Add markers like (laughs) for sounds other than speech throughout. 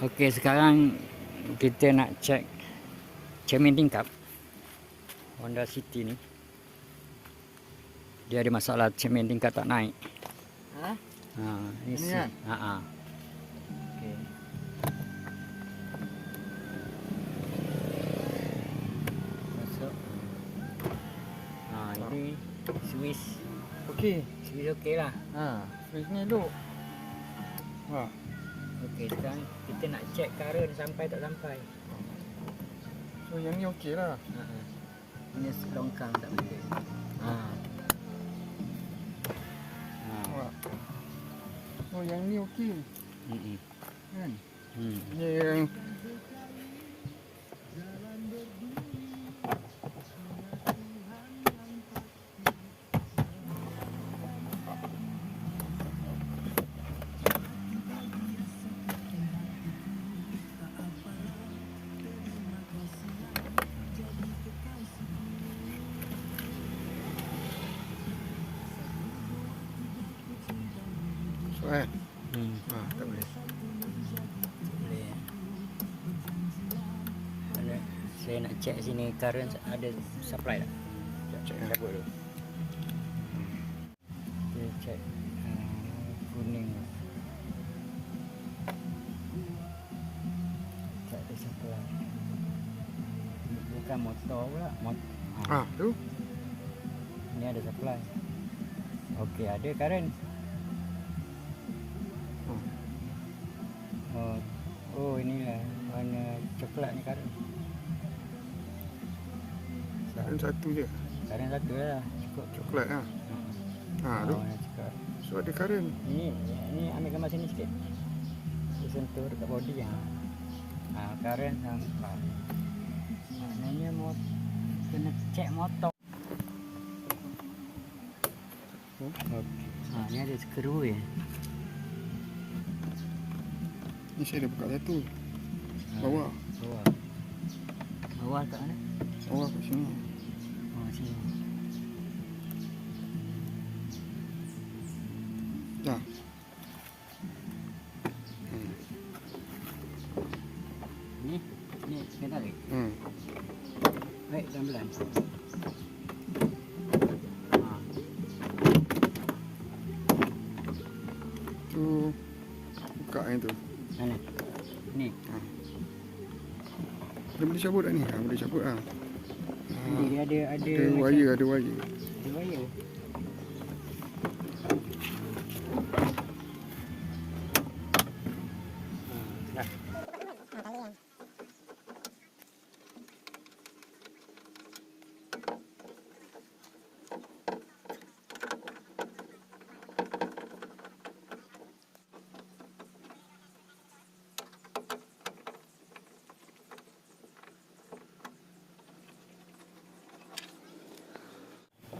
Okey, sekarang kita nak cek cermin tingkap Honda City ni. Dia ada masalah cermin tingkap tak naik. Ha? Ha, ni Ini si- kan? Ha. Okey. Masuk. Ini Swiss. Okey. Swiss okey lah. Ha, switch ni duk. Ha. Okey, sekarang kita nak cek current sampai tak sampai. So yang ni okey lah. Ha. Ini longkang tak boleh. Ha. Ha. Ha. So yang ni okey. Hmm. Kan? Hmm. Ni yang saya nak cek sini current ada supply tak? Sekejap, Cek eh. cabut dulu. Kita cek uh, kuning. Tak ada supply. Bukan motor pula. Mot Ha, tu. Ni ada supply. Okey, ada current. Hmm. Oh, oh inilah warna coklat ni current. Kan satu je. Current satu lah. Cukup. Coklat ha. Ha, tu. Oh. So ada current. Ni, ni ambil gambar sini sikit. Dia sentuh dekat body ha. Ha, current sampai. Maknanya mau kena cek motor. Hmm. Okey. Ha, ni ada skru ya. Ni saya dah buka satu. Ha, Bawah. Bawah. Bawah kat mana? Bawah kat sini. Sini. Dah. Hmm. Ni, ni kena tarik. Hmm. Baik, pelan-pelan. Ha. Tu buka yang tu. Mana? Ni. Dia boleh cabut tak ni? Ha, boleh cabut ah. Ni dia ada ada Ada wire, ada wire. Ada wire. Ha, dah.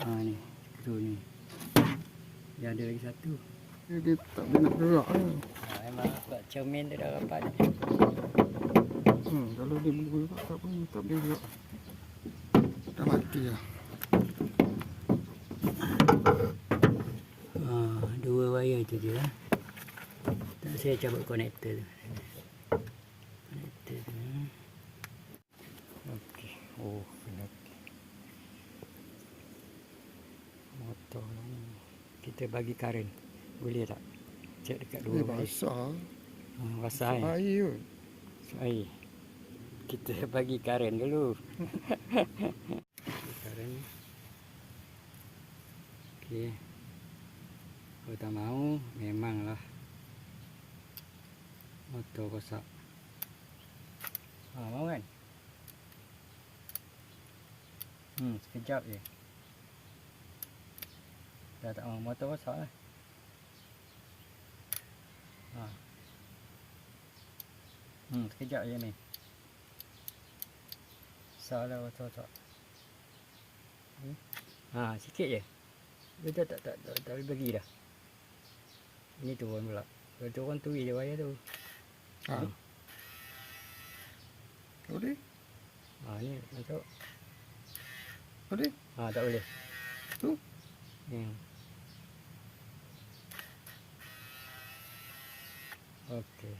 Ha ni, skru ni. Dia ada lagi satu. Dia, dia tak boleh nak gerak lah. Ha, memang sebab cermin dia dah rapat. Hmm, kalau dia boleh gerak tak boleh, tak boleh gerak. Dah mati lah. Ha, dua wire tu je lah. Tak saya cabut konektor tu. Konektor tu. Okey. Oh, kena. Motor ni. Kita bagi karen. Boleh tak? Cek dekat dua Dia wire. basah. Ha, basah eh. Air kot. Air. Kita (laughs) bagi karen dulu. karen. Okey. Kalau tak mau, memanglah. Motor rosak. Ha, mau kan? Hmm, sekejap je. Dah tak mau, motor rosak lah. Ha. Hmm, sekejap je ni. Salah motor rosak. Hmm. Ha, sikit je. Dia tak tak tak tak, tak boleh bagi dah. Ini turun pula. Kalau turun tu je wayar tu. Ha. Boleh? Ha ni masuk. Boleh? Ha tak boleh. Tu? Hmm. Okey.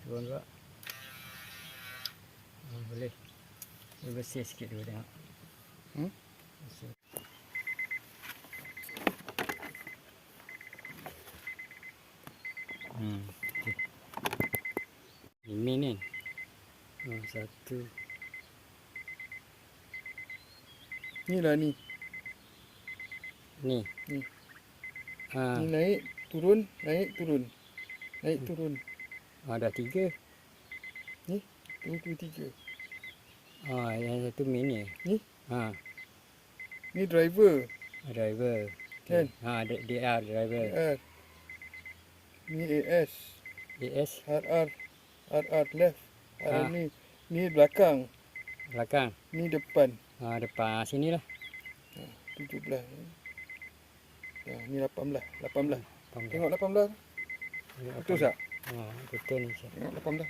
Tu turun pula. Ha, boleh. Dia bersih sikit dulu tengok. Hmm? Bersih. Hmm. Okay. Ini ni. Oh, satu. Ni lah ni. Ni. Ni. Ha, Ni naik, turun, naik, turun. Naik, turun. ha, dah tiga. Dua, dua, tiga. Ha, yang satu mini. Ni? Ha, Ni driver. driver. Kan? Ha, D- DR driver. AR. Ni AS. AS RR. RR left. RR Ah. ni. Ni belakang. belakang. Ni depan. Ha, depan sini lah. 17. Ya, ni 18. 18. Tengok. Tengok 18. Betul tak? Ha, betul ni. Syed. Tengok 18.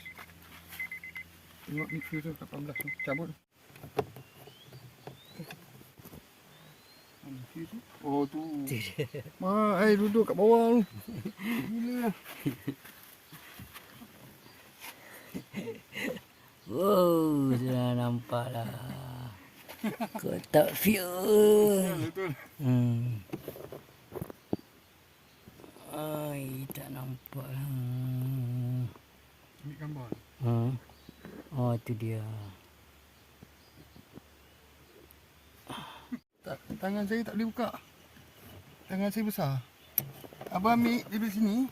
Tengok fuse tu 18 tu. Cabut tu. Oh tu. Tu (laughs) dia. Ma, air duduk kat bawah tu. Gila. Wow, sudah nampak lah. (laughs) Kotak fuel. Betul. Hmm. Ai, tak nampak lah. Ambil gambar. Hmm. Oh, tu dia. Tak, tangan saya tak boleh buka. Tangan saya besar. Abang ambil daripada sini.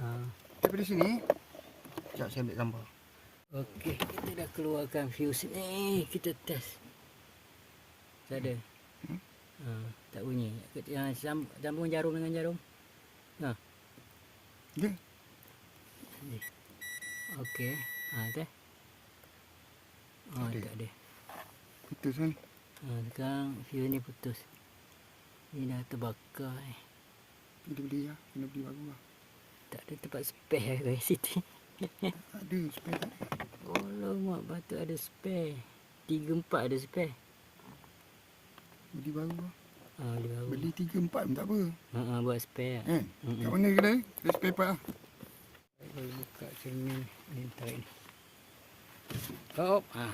Ha. Daripada sini. Sekejap saya ambil gambar. Okey, kita dah keluarkan fuse ni. Kita test. Tak ada. Hmm? Ha, tak bunyi. Ha, sam- sambung jarum dengan jarum. Ha. Dia. Okey. Ha, teh. Oh, tak ada. Putus kan. Ha, sekarang fuse ni putus. Ni dah terbakar eh. Kena beli lah. Kena beli baru lah. Tak ada tempat spare kat situ. Tak ada. Spare tak ada. Oh, mak patut ada spare. Tiga empat ada spare. Beli baru lah. Ha, dia baru. Beli tiga empat pun tak apa. Ha, ha, buat spare. Kan? Mm-mm. Kat mana kedai? Ada spare part lah. Saya buka cermin ni tarik ni. Oh, ah,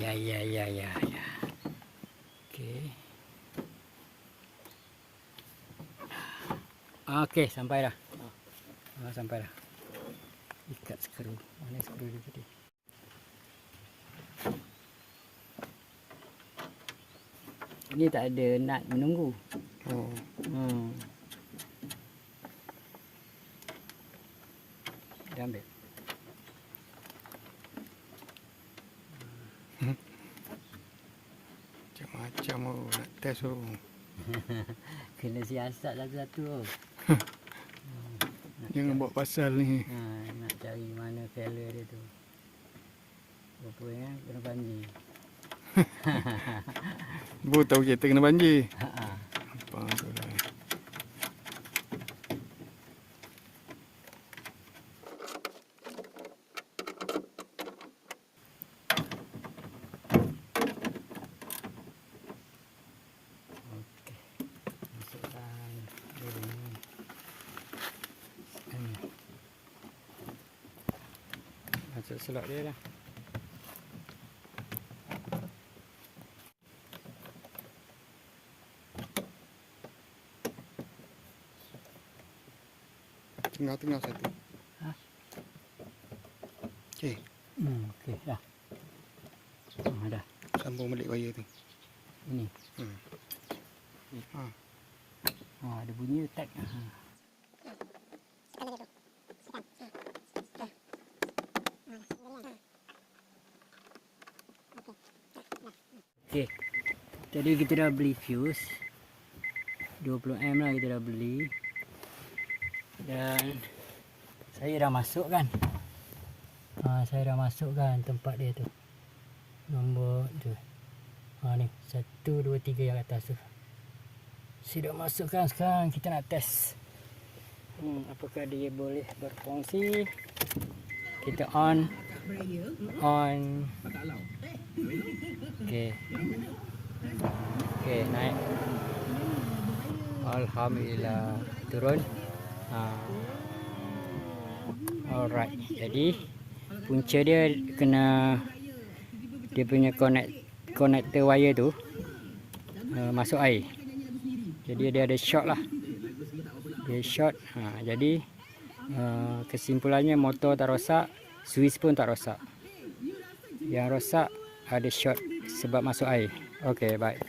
ya ya ya ya ya. Okey. Ah, Okey, sampai dah. Ah, sampai dah. Ikat skru. Mana skru dia tadi? Ini tak ada nut menunggu. Oh. Hmm. Dah ambil. (laughs) Macam-macam oh. Nak test oh. (laughs) Kena siasat satu-satu. oh. (laughs) Jangan buat pasal ni. Ha, nak cari mana fella dia tu. Rupanya kena banjir. (laughs) Baru tahu kereta kena banjir. Ha. Apa tu lah. Sini. Masuk slot dia lah. Tengah-tengah satu. Ha? Okey. Hmm, okey dah. Ha, dah. Sambung balik wire tu. Ini. Hmm. Ha. Ha, ada bunyi tag. Ha. Okey. Tadi kita dah beli fuse. 20M lah kita dah beli. Dan saya dah masukkan. Ha, saya dah masukkan tempat dia tu. Nombor tu. Ha ni, 1 2 3 yang atas tu. Saya dah masukkan sekarang kita nak test. Hmm, apakah dia boleh berfungsi? Kita on. On. Okey. Okey, naik. Alhamdulillah turun. Ha. Alright. Jadi punca dia kena dia punya connect connector wire tu uh, masuk air. Jadi dia ada short lah. Dia short. Ha, jadi uh, kesimpulannya motor tak rosak, switch pun tak rosak. Yang rosak ada short sebab masuk air. Okay, bye.